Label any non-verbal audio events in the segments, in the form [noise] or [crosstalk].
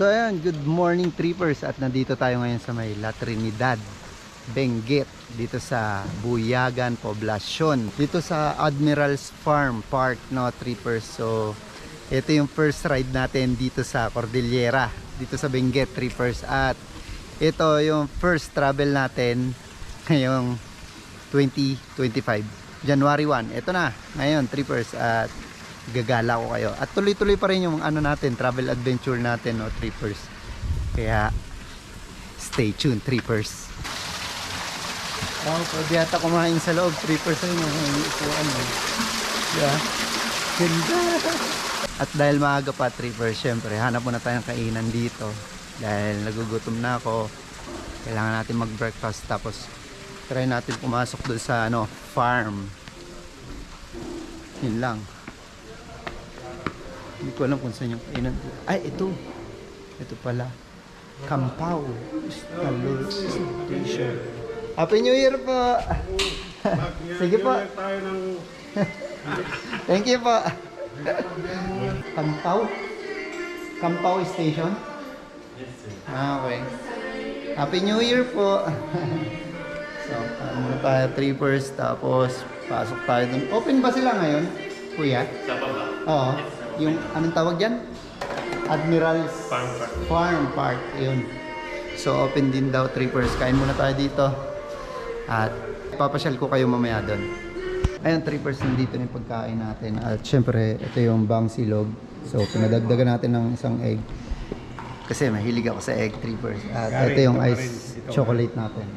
So ayan, good morning trippers. At nandito tayo ngayon sa may La Trinidad, Benguet dito sa Buyagan Poblacion. Dito sa Admiral's Farm Park no trippers. So ito yung first ride natin dito sa Cordillera dito sa Benguet trippers. At ito yung first travel natin ngayong 2025 January 1 ito na ngayon trippers. At gagala ko kayo at tuloy-tuloy pa rin yung ano natin travel adventure natin no trippers kaya stay tuned trippers Oh, pwede yata kumain sa loob 3% yung upuan mo. Yeah. Ganda. [laughs] At dahil maaga pa trippers, syempre hanap muna tayong kainan dito. Dahil nagugutom na ako. Kailangan natin mag-breakfast tapos try natin pumasok doon sa ano, farm. Yun lang. Hindi ko alam kung saan yung kainan. Ay, ito. Ito pala. Kampaw. Stalo Station. Happy New Year po! Sige po. [laughs] Thank you po. Kampaw? Kampaw Station? Ah, okay. Happy New Year po. [laughs] so, ano tayo, trippers, tapos pasok tayo dun. Open ba sila ngayon, kuya? Sa baba. Oo. Yung, anong tawag dyan? Admiral's Farm Park. Farm Park, yun. So, open din daw, trippers. Kain muna tayo dito. At papasyal ko kayo mamaya doon. Ayun, trippers, nandito na yung pagkain natin. At syempre, ito yung bang silog. So, pinadagdagan natin ng isang egg. Kasi mahilig ako sa egg trippers. At ito yung ice chocolate natin.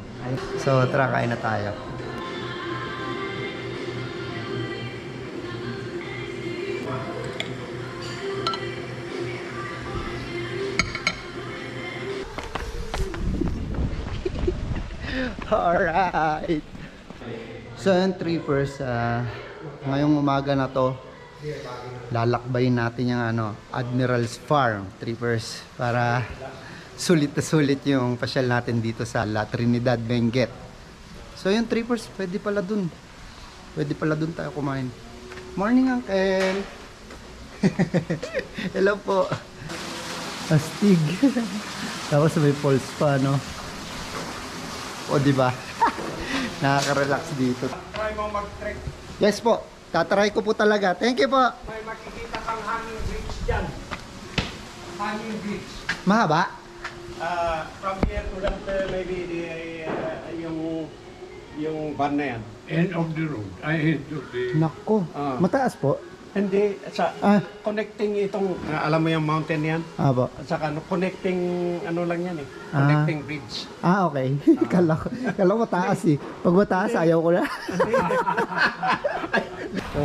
So, tara, kain na tayo. [laughs] Alright. So yun, trippers, ah, ngayong umaga na to, lalakbayin natin yung ano, Admiral's Farm, trippers, para sulit na sulit yung pasyal natin dito sa La Trinidad, Benguet. So yun, trippers, pwede pala dun. Pwede pala dun tayo kumain. Morning, Uncle! [laughs] Hello po! Astig! [laughs] Tapos may pulse pa, no? O, di ba? [laughs] Nakaka-relax dito. try mo mag-trek. Yes po. Tatry ko po talaga. Thank you po. May makikita kang hanging bridge dyan. Hanging bridge. Mahaba? Uh, from here to that, uh, maybe the, uh, yung yung van na yan. end of the road. I hate to say. Nako. Ah. Mataas po. Hindi, sa Ah. connecting itong, uh, alam mo yung mountain yan? Ah, po. At saka ano, connecting, ano lang yan eh. Ah. Connecting bridge. Ah, okay. [laughs] kala, ko, kala ko mataas eh. Pag mataas, ayaw ko na. [laughs] so,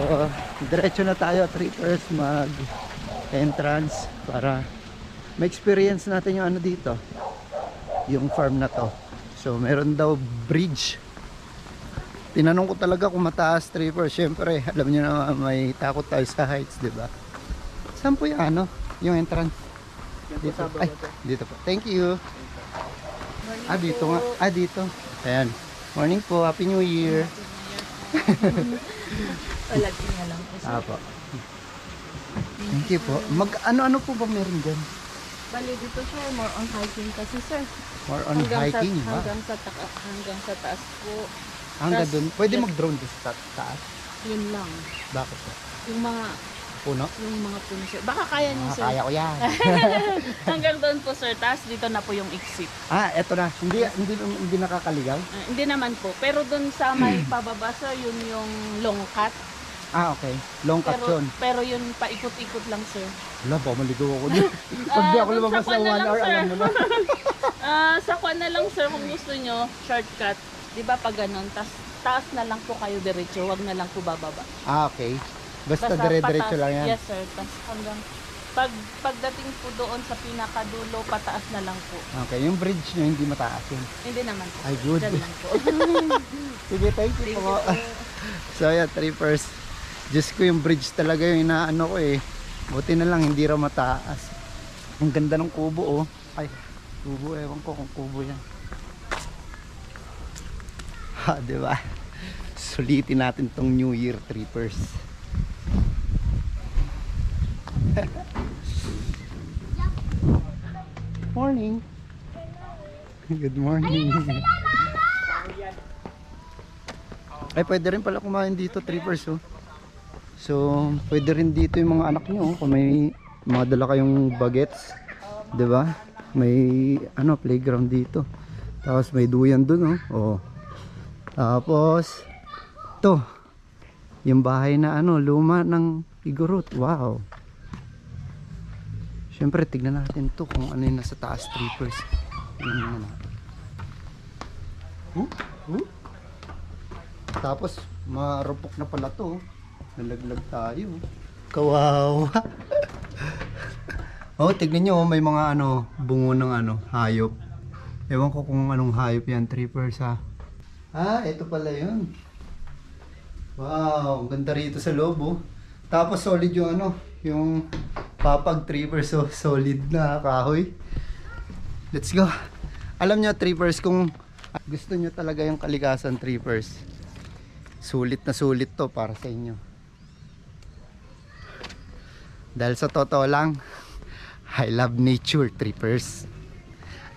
diretso na tayo, trippers, mag entrance para ma-experience natin yung ano dito. Yung farm na to. So, meron daw bridge. Tinanong ko talaga kung mataas, trippers. Siyempre, alam niyo na may takot tayo sa heights, di ba? Saan po yung ano? Yung entrance? Dito. Ay, dito po. Thank you. Ah, dito nga. Ah, dito. Ayan. Morning po. Happy New Year. [laughs] Din nga lang po. Ah, po. Thank you po. Mag, ano-ano po ba meron dyan? Bali dito sir, more on hiking kasi sir. More on hanggang hiking, sa, ba? hanggang sa hanggang sa taas po. Hanggang tas- dun. Pwede mag-drone doon sa ta- taas. Yun lang. Bakit po? Yung mga Puno? yung mga puno sir. Baka kaya niyo Ah, sir. kaya ko yan. [laughs] hanggang doon po sir. Taas dito na po yung exit. ah, eto na. Hindi, hindi, hindi nakakaligaw? Ah, hindi naman po. Pero doon sa may [clears throat] pababa sir, yun yung long cut. Ah, okay. Long cut Pero, yun. pero yun paikot-ikot lang sir. Wala, baka maligaw ako dyan. [laughs] [laughs] Pag di Ah, ako dun sa lumabas kwan sa na 1 lang, hour, sir. alam mo na. Ah, sa kwan na lang sir kung gusto nyo, shortcut. 'Di ba pag ganun, tas taas na lang po kayo diretso, wag na lang po bababa. ah, okay. Basta dire-diretso pataas- lang yan. Yes sir, tas hanggang pag pagdating po doon sa pinakadulo, pataas na lang po. Okay, yung bridge nyo hindi mataas yun. Hindi naman po. Ay, good. Diyan lang po. [laughs] Sige, thank you Thank po. you po. [laughs] So yeah, trippers. Diyos ko yung bridge talaga yung inaano ko eh. Buti na lang hindi raw mataas. Ang ganda ng kubo oh. Ay, kubo ewan ko kung kubo yan. Ha, [laughs] di ba? Sulitin natin tong New Year trippers. [laughs] morning. Good morning. Ay, pwede rin pala kumain dito, trippers, oh. So, pwede rin dito yung mga anak nyo, oh, kung may mga dala kayong bagets. 'di ba? May, ano, playground dito. Tapos may duyan dun, oh. oh. Tapos, to, yung bahay na, ano, luma ng Igorot. Wow. Siyempre, tignan natin to kung ano yung nasa taas, trippers. Tignan natin. Huh? Huh? Tapos, marupok na pala to. Nalaglag tayo. Kawawa. [laughs] oh, tignan nyo, oh, may mga ano, bungo ng ano, hayop. Ewan ko kung anong hayop yan, trippers ha. Ah, ito pala yun. Wow, ganda rito sa loob oh. Tapos solid yung ano, yung papag trippers so solid na kahoy. Let's go. Alam nyo trippers kung gusto nyo talaga yung kalikasan trippers. Sulit na sulit to para sa inyo. Dahil sa totoo lang, I love nature trippers.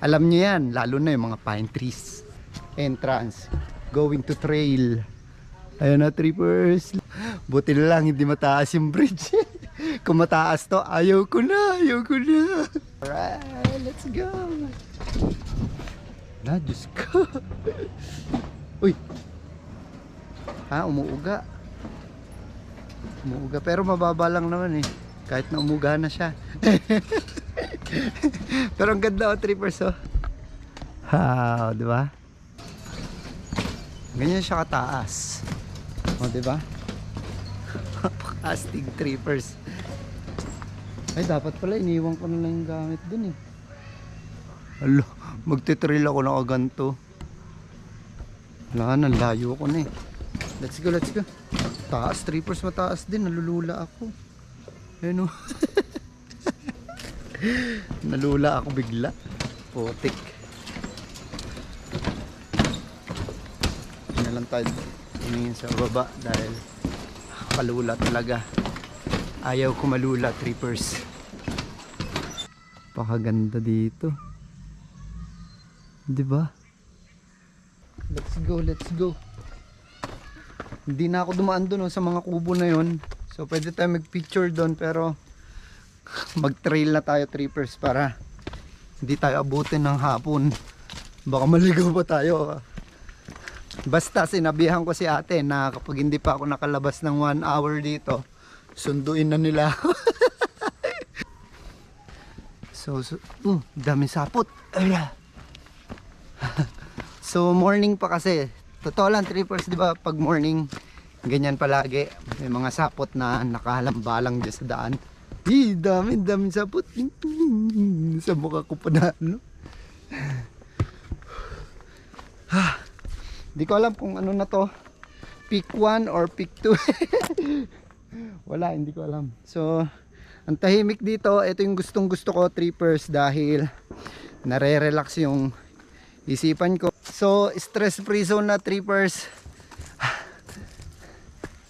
Alam nyo yan, lalo na yung mga pine trees. Entrance, going to trail. Ayun na trippers. Buti na lang hindi mataas yung bridge. [laughs] Kung mataas to, ayaw ko na, ayaw ko na. Alright, let's go. Na, Diyos ko. [laughs] Uy. Ha, umuuga. Umuuga. Pero mababa lang naman eh. Kahit na umuga na siya. [laughs] Pero ang ganda oh, trippers oh. Wow, di ba? Ganyan siya kataas. O, di ba? Astig trippers. Ay, dapat pala iniwan ko na lang yung gamit dun eh. Alo, magtitrail ako ng aganto. Wala na, layo ko na eh. Let's go, let's go. Taas, trippers mataas din. Nalulula ako. Ayun o. [laughs] Nalula ako bigla. Putik. Hindi na lang tayo sa baba dahil kalula talaga. Ayaw ko malula, trippers. Pakaganda dito. 'Di ba? Let's go, let's go. Hindi na ako dumaan doon oh, sa mga kubo na 'yon. So pwede tayo mag-picture doon pero mag-trail na tayo trippers para hindi tayo abutin ng hapon. Baka maligaw pa tayo. Basta sinabihan ko si ate na kapag hindi pa ako nakalabas ng one hour dito, sunduin na nila. ako. [laughs] so, so uh, dami sapot. [laughs] So, morning pa kasi. Totoo lang, trippers, di ba? Pag morning, ganyan palagi. May mga sapot na nakahalambalang dyan sa daan. Hi, dami, dami sapot. sa mukha ko pa na, ano? Di ko alam kung ano na to. Pick 1 or pick 2. [laughs] Wala, hindi ko alam. So, ang tahimik dito, ito yung gustong gusto ko, trippers, dahil nare-relax yung isipan ko. So, stress-free zone na trippers. [sighs]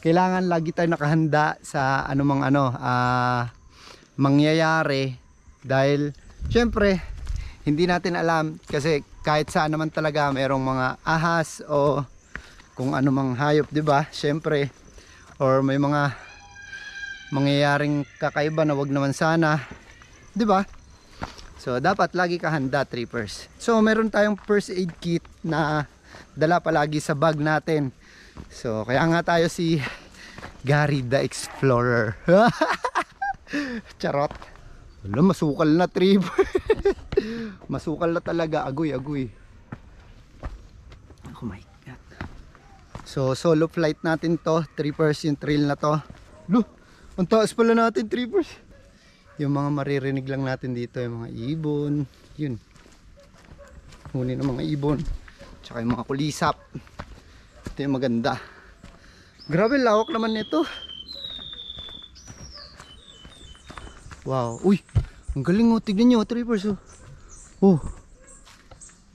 Kailangan lagi tayo nakahanda sa anumang ano, ah, mangyayari. Dahil, syempre, hindi natin alam kasi kahit saan naman talaga merong mga ahas o kung ano mang hayop, 'di ba? Syempre or may mga mangyayaring kakaiba na wag naman sana, 'di ba? So dapat lagi ka handa, trippers. So meron tayong first aid kit na dala palagi sa bag natin. So kaya nga tayo si Gary the Explorer. [laughs] Charot. Wala, masukal na tripper. [laughs] masukal na talaga. Agoy, agoy. Oh my God. So, solo flight natin to. Trippers yung trail na to. Lo, ang taas pala natin, trippers. Yung mga maririnig lang natin dito, yung mga ibon. Yun. Huni ng mga ibon. Tsaka yung mga kulisap. Ito yung maganda. Grabe, lawak naman nito. Wow. Uy, ang galing oh. Tignan nyo, trippers oh. Oh.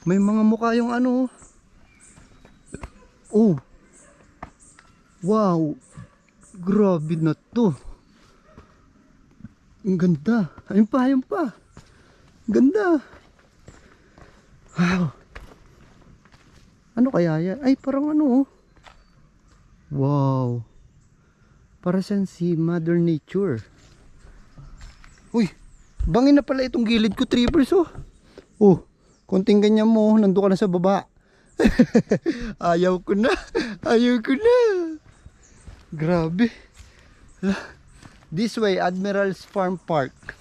May mga mukha yung ano oh. Oh. Wow. Grabe na to. Ang ganda. Ayun pa, ayun pa. Ganda. Wow. Ano kaya yan? Ay, parang ano oh. Wow. Para siyang si Mother Nature. Uy, bangin na pala itong gilid ko, trippers oh. Oh, konting ganyan mo, nandun ka na sa baba. [laughs] Ayaw ko na. Ayaw ko na. Grabe. This way, Admiral's Farm Park.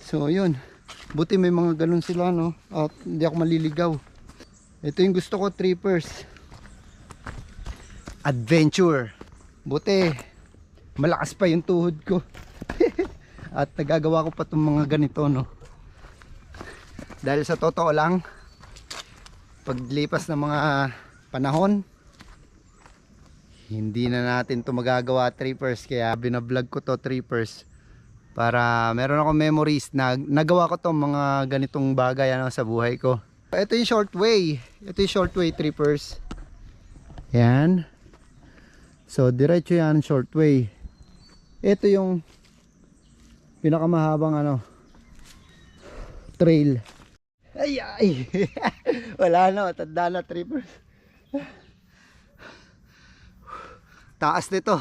So, yun. Buti may mga ganun sila, no? At hindi ako maliligaw. Ito yung gusto ko, trippers. Adventure. Buti. Malakas pa yung tuhod ko. [laughs] At nagagawa ko pa itong mga ganito, no? Dahil sa totoo lang, paglipas ng mga panahon, hindi na natin to magagawa trippers. Kaya binablog ko to trippers para meron ako memories na nagawa ko to mga ganitong bagay ano, sa buhay ko. Ito yung short way. Ito yung short way trippers. Yan. So diretso yan short way. Ito yung pinakamahabang ano trail. Ay ay. [laughs] Wala na matanda na trippers taas nito.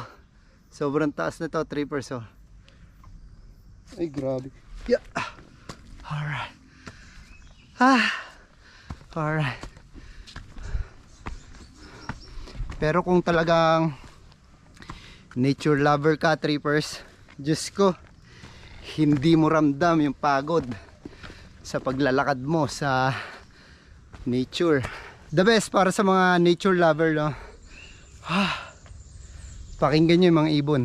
Sobrang taas nito trippers oh ay grabe. Yeah. alright ah. Alright pero kung talagang nature lover ka trippers Diyos ko hindi mo ramdam yung pagod sa paglalakad mo sa nature the best para sa mga nature lover no ah Pakinggan nyo yung mga ibon.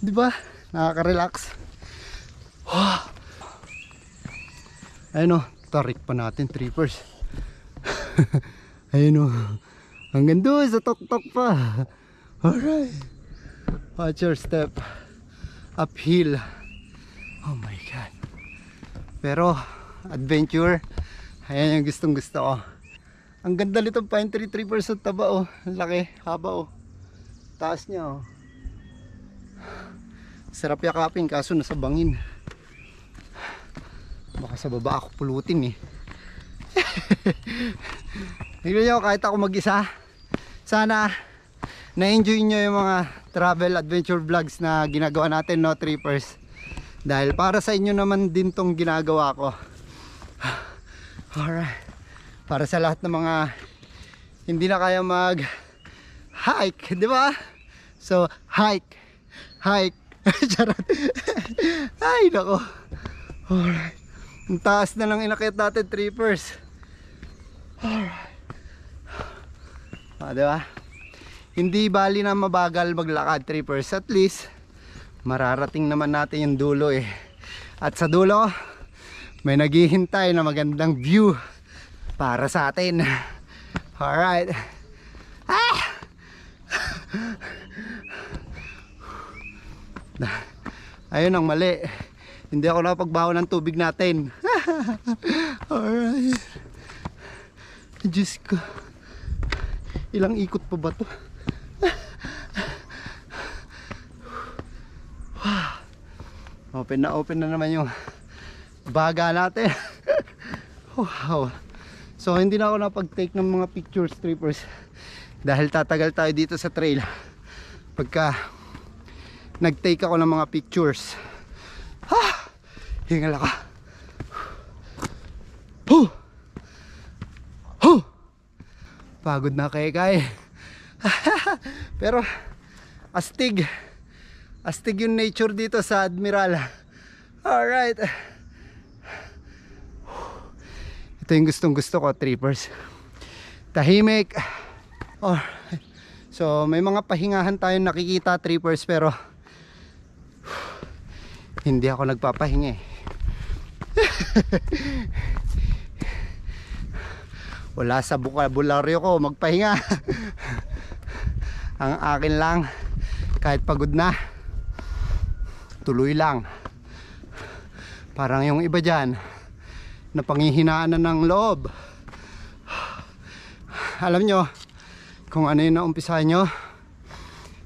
Di ba? Nakaka-relax. Ayun o, tarik pa natin, trippers. [laughs] Ayun o. Hanggang doon sa tok-tok pa. Alright. Watch your step. Uphill. Oh my God. Pero, adventure. Ayan yung gustong gusto ko. Ang ganda nito pine tree 3% taba oh. Laki, haba oh. Taas niya oh. Sarap yakapin kaso nasa bangin. Baka sa baba ako pulutin eh. [laughs] Tignan nyo kahit ako mag-isa. Sana na-enjoy nyo yung mga travel adventure vlogs na ginagawa natin no trippers. Dahil para sa inyo naman din tong ginagawa ko. [sighs] Alright. Para sa lahat ng mga hindi na kaya mag hike, di ba? So, hike. Hike. [laughs] Charot. [laughs] Ay, nako. Alright. Ang taas na lang inakit natin, trippers. Alright. Ah, di ba? Hindi bali na mabagal maglakad, trippers. At least, mararating naman natin yung dulo eh. At sa dulo, may naghihintay na magandang view para sa atin. [laughs] Alright. Ah! [laughs] Ayun ang mali. Hindi ako napagbaho ng tubig natin. [laughs] Alright. Diyos ko. Ilang ikot pa ba to? [sighs] Open na open na naman yung baga natin. [laughs] wow. So hindi na ako napag-take ng mga picture strippers dahil tatagal tayo dito sa trail. Pagka nag-take ako ng mga pictures. Ha! Hingal ako. Huh! Huh! Pagod na kay kay. [laughs] Pero astig. Astig yung nature dito sa Admiral. Alright. Ito yung gustong gusto ko, trippers. Tahimik. Oh. So, may mga pahingahan tayong nakikita, trippers, pero hindi ako nagpapahinga [laughs] eh. Wala sa bukabularyo ko magpahinga. [laughs] Ang akin lang, kahit pagod na, tuloy lang. Parang yung iba dyan, na panghihinaan na ng loob. Alam nyo, kung ano yung naumpisahan nyo,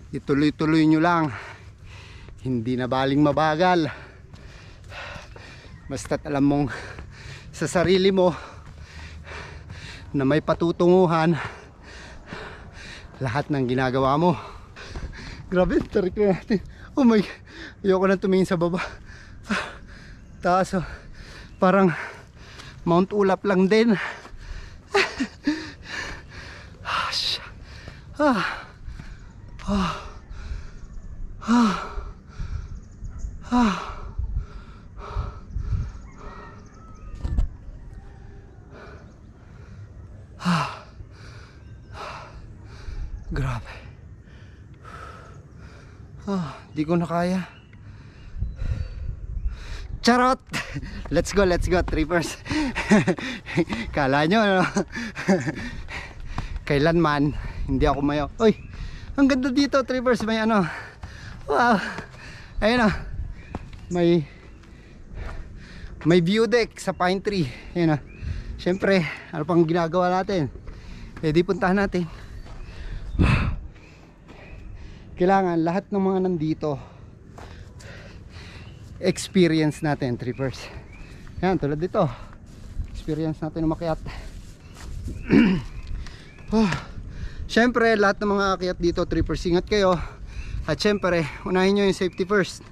ituloy-tuloy nyo lang. Hindi na baling mabagal. Basta't alam mong sa sarili mo na may patutunguhan lahat ng ginagawa mo. Grabe, tarik na natin. Oh my, ayoko na tumingin sa baba. Taas oh. Parang Mount Ulap lang din. Ah, ah. Ah. Ah. Ah. Ah. Grabe. Ah, di ko na kaya. Charot! [laughs] Let's go, let's go, trippers. [laughs] Kala nyo, ano? [laughs] Kailanman, hindi ako mayo. Uy, ang ganda dito, trippers. May ano. Wow. Ayun ah. May may view deck sa pine tree. Ayun ah. Siyempre, ano pang ginagawa natin? Eh puntahan natin. Kailangan lahat ng mga nandito experience natin trippers. Yan tulad dito. Experience natin umakyat. Oh. [clears throat] syempre lahat ng mga akyat dito trippers ingat kayo. At syempre unahin nyo yung safety first.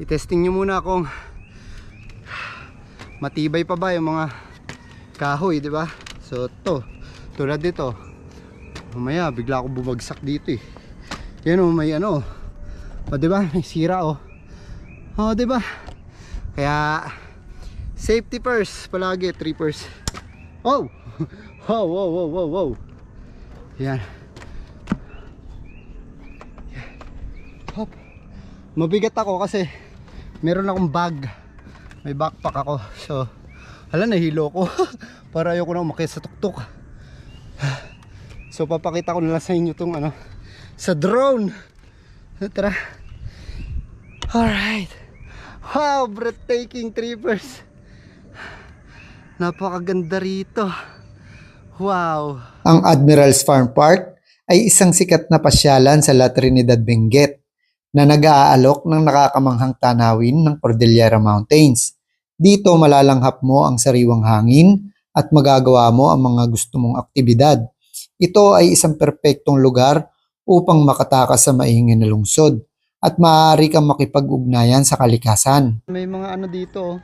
I-testing nyo muna kung matibay pa ba yung mga kahoy di ba? So to tulad dito mamaya bigla ako bumagsak dito eh yan o may ano o di ba may sira oh Oh, 'di ba? Kaya safety first palagi, trippers. Oh. Wow, [laughs] wow, wow, wow, wow. Yan. Hop. Mabigat ako kasi meron akong bag. May backpack ako. So, hala nahilo ko. [laughs] Para ayoko na umakyat sa tuktok. [sighs] So, papakita ko na sa inyo tong ano sa drone. Tara. Alright. Wow, breathtaking trippers. Napakaganda rito. Wow. Ang Admiral's Farm Park ay isang sikat na pasyalan sa La Trinidad, Benguet na nag-aalok ng nakakamanghang tanawin ng Cordillera Mountains. Dito malalanghap mo ang sariwang hangin at magagawa mo ang mga gusto mong aktibidad. Ito ay isang perpektong lugar upang makatakas sa maingay na lungsod at maaari kang makipag-ugnayan sa kalikasan. May mga ano dito,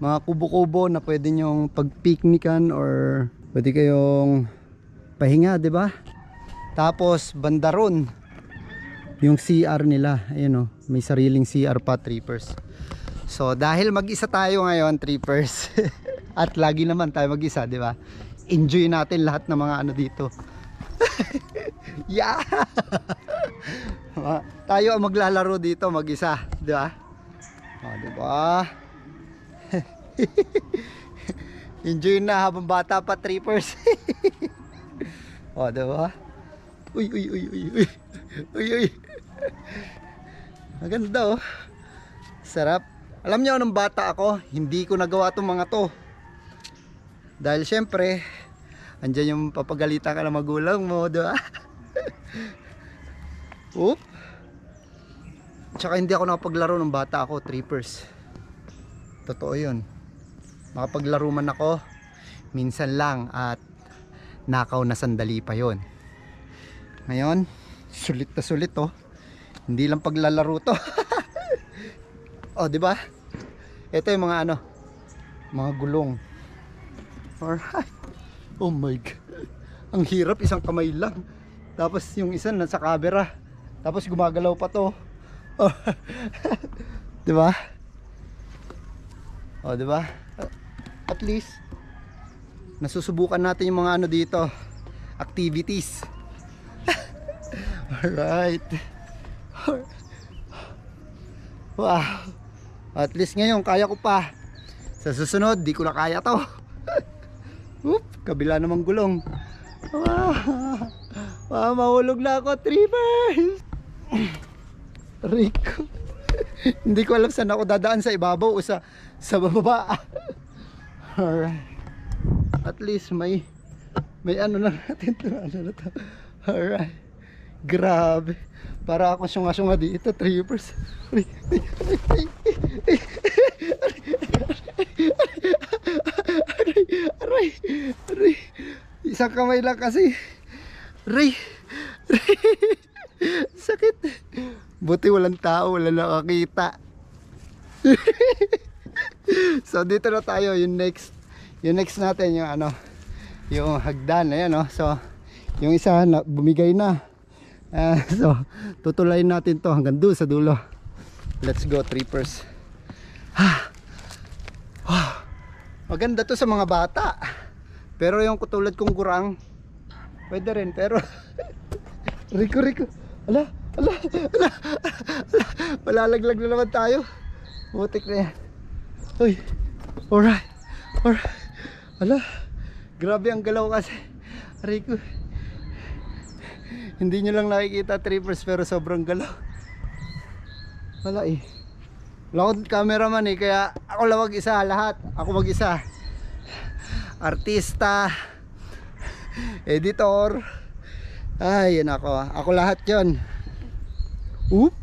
mga kubo-kubo na pwede nyong pag-picnican or pwede kayong pahinga, 'di ba? Tapos banda ron, yung CR nila, ayun oh, may sariling CR pa trippers. So dahil mag-isa tayo ngayon trippers [laughs] at lagi naman tayo mag-isa, 'di ba? Enjoy natin lahat ng mga ano dito. [laughs] yeah! [laughs] Tayo ang maglalaro dito mag-isa, 'di ba? Oh, 'di ba? [laughs] Enjoy na habang bata pa trippers. oh, 'di ba? Uy, uy, uy, uy, uy. Uy, uy. Maganda oh. Sarap. Alam niyo nung bata ako, hindi ko nagawa tong mga to. Dahil syempre, andyan yung papagalitan ka ng magulang mo, di ba? [laughs] Oop. Tsaka hindi ako nakapaglaro ng bata ako, trippers. Totoo yun. Nakapaglaro man ako, minsan lang at nakaw na sandali pa yon. Ngayon, sulit na sulit oh. Hindi lang paglalaro to. [laughs] oh, di ba? Ito yung mga ano, mga gulong. Alright. Oh my god. Ang hirap isang kamay lang. Tapos yung isa nasa camera. Tapos gumagalaw pa to. Oh. [laughs] 'Di ba? Oh, 'di ba? At least nasusubukan natin yung mga ano dito, activities. [laughs] Alright. Wow. At least ngayon kaya ko pa. Sa susunod, di ko na kaya to. [laughs] Kabila namang gulong. Wow. Wow, mahulog na ako, trippers. Rico. Hindi ko alam saan ako dadaan sa ibabaw o sa sa bababa. Alright. At least may may ano na natin to. [laughs] Ano na to. Alright. Grabe. Para ako syunga-syunga dito, trippers. Aray, aray, aray, aray, aray, aray, aray. Isang kamay lang kasi. Aray, aray. Sakit. Buti walang tao, wala nakakita. so dito na tayo, yung next, yung next natin, yung ano, yung hagdan, ayan no. So, yung isa na, bumigay na. Ah, so, tutulayin natin to hanggang doon sa dulo. Let's go, trippers. Ah. Maganda to sa mga bata. Pero yung katulad kong gurang, pwede rin. Pero, [laughs] Rico, Rico. Ala, ala, ala, ala. Malalaglag na naman tayo. Butik na yan. Uy, alright, alright. Ala, grabe ang galaw kasi. Rico. Hindi nyo lang nakikita trippers pero sobrang galaw. Wala eh. Akong cameraman eh kaya ako lang mag-isa lahat. Ako mag-isa. Artista. [laughs] Editor. Ay, yun ako. Ako lahat yon. Oop.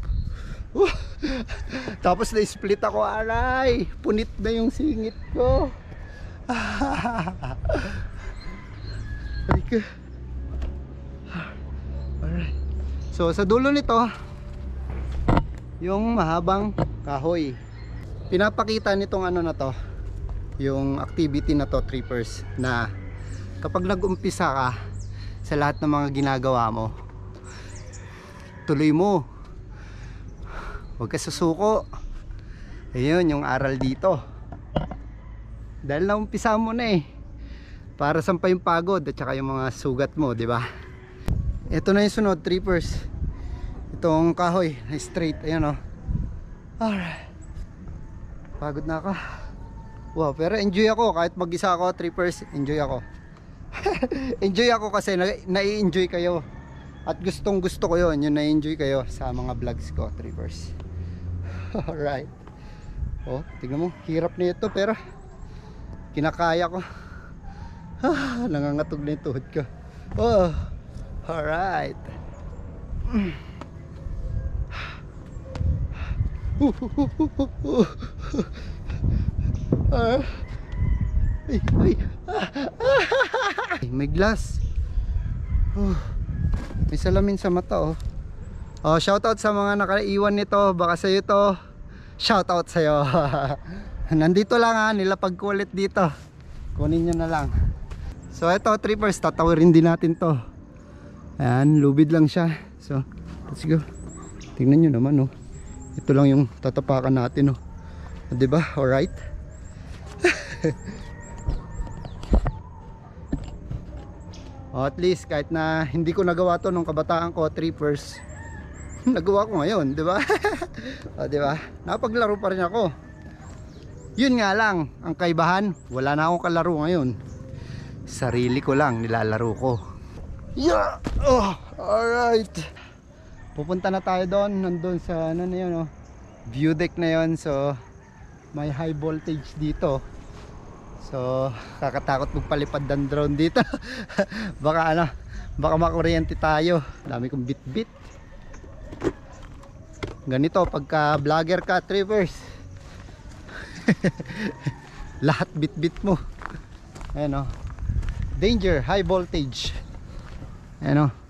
Uh. [laughs] Tapos na-split ako. Aray. Punit na yung singit ko. [laughs] Ay ka. Alright. So sa dulo nito, yung mahabang kahoy. Pinapakita nitong ano na to, yung activity na to, trippers, na kapag nag-umpisa ka sa lahat ng mga ginagawa mo, tuloy mo. Huwag ka susuko. Ayun, yung aral dito. Dahil naumpisa mo na eh. Para saan pa yung pagod at saka yung mga sugat mo, di ba? Ito na yung sunod, trippers. Itong kahoy, na straight, ayan o. Alright. Pagod na ako. Wow, pero enjoy ako kahit mag-isa ako, trippers, enjoy ako. [laughs] enjoy ako kasi na- nai-enjoy kayo. At gustong gusto ko yun, yung nai-enjoy kayo sa mga vlogs ko, trippers. [laughs] Alright. Oh, tignan mo, hirap na ito pero kinakaya ko. [sighs] Nangangatog na yung tuhod ko. Oh, alright. [clears throat] Ah. Ay, ay. Ay, may glass. Oh, may salamin sa mata oh. Oh, shoutout sa mga nakaiwan nito. Baka sa'yo to. Shoutout sa'yo. [laughs] Nandito lang ha, nilapag ko ulit dito. Kunin nyo na lang. So ito, trippers, tatawirin din natin to. Ayan, lubid lang siya. So, let's go. Tingnan nyo naman oh. Ito lang yung tatapakan natin oh. O, Diba? Alright? [laughs] o, at least kahit na hindi ko nagawa to nung kabataan ko, trippers, [laughs] nagawa ko ngayon, di ba? [laughs] o, di ba? Napaglaro pa rin ako. Yun nga lang, ang kaibahan, wala na akong kalaro ngayon. Sarili ko lang nilalaro ko. Yeah! Oh, alright. Pupunta na tayo doon, nandun sa ano na yun, oh. View deck na yun, so may high voltage dito. So, kakatakot magpalipad ng drone dito. [laughs] baka ano, baka makuryente tayo. Dami kong bit-bit. Ganito, pagka vlogger ka, Trivers. [laughs] Lahat bit-bit mo. Ayan o. Danger, high voltage. Ayan o.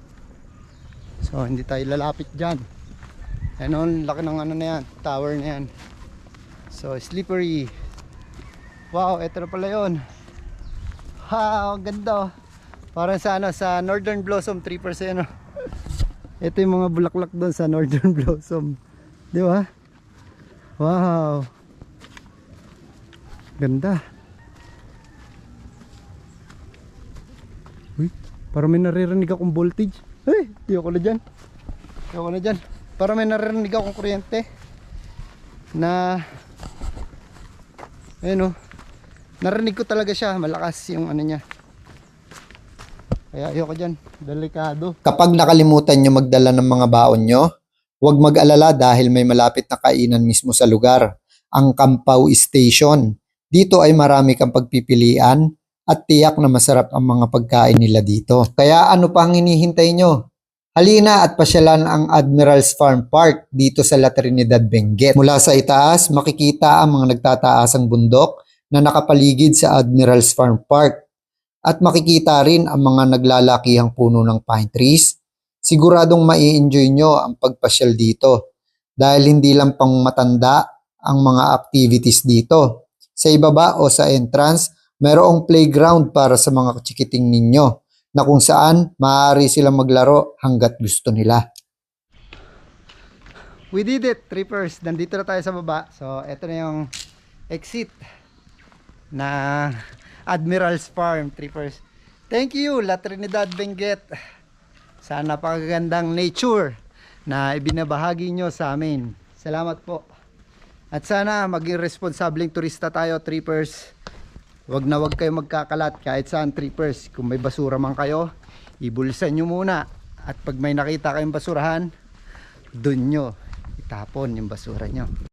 So, hindi tayo lalapit dyan. Ayan o, laki ng ano na yan, tower na yan. So, slippery. Wow, eto na pala yun. Wow, ang ganda oh. Parang sa ano, sa Northern Blossom 3%. Oh. Ito yung mga bulaklak doon sa Northern [laughs] Blossom. Di ba? Wow. Ganda. Uy, parang may naririnig akong voltage. Di ako na dyan. Ako na dyan. Parang may naririnig akong kuryente. Na, ayun oh. Narinig ko talaga siya, malakas yung ano niya. Kaya ayoko dyan, delikado. Kapag nakalimutan nyo magdala ng mga baon nyo, huwag mag-alala dahil may malapit na kainan mismo sa lugar, ang Kampaw Station. Dito ay marami kang pagpipilian at tiyak na masarap ang mga pagkain nila dito. Kaya ano pa ang hinihintay nyo? Halina at pasyalan ang Admiral's Farm Park dito sa La Trinidad, Benguet. Mula sa itaas, makikita ang mga nagtataasang bundok na nakapaligid sa Admiral's Farm Park. At makikita rin ang mga naglalakihang puno ng pine trees. Siguradong mai-enjoy nyo ang pagpasyal dito dahil hindi lang pang matanda ang mga activities dito. Sa ibaba o sa entrance, mayroong playground para sa mga chikiting ninyo na kung saan maaari silang maglaro hanggat gusto nila. We did it, trippers. Nandito na tayo sa baba. So, eto na yung exit na Admiral's Farm, trippers. Thank you, La Trinidad Benguet. Sa napakagandang nature na ibinabahagi nyo sa amin. Salamat po. At sana maging responsableng turista tayo, trippers. Wag na wag kayo magkakalat kahit saan, trippers. Kung may basura man kayo, ibulsan nyo muna. At pag may nakita kayong basurahan, dun nyo itapon yung basura nyo.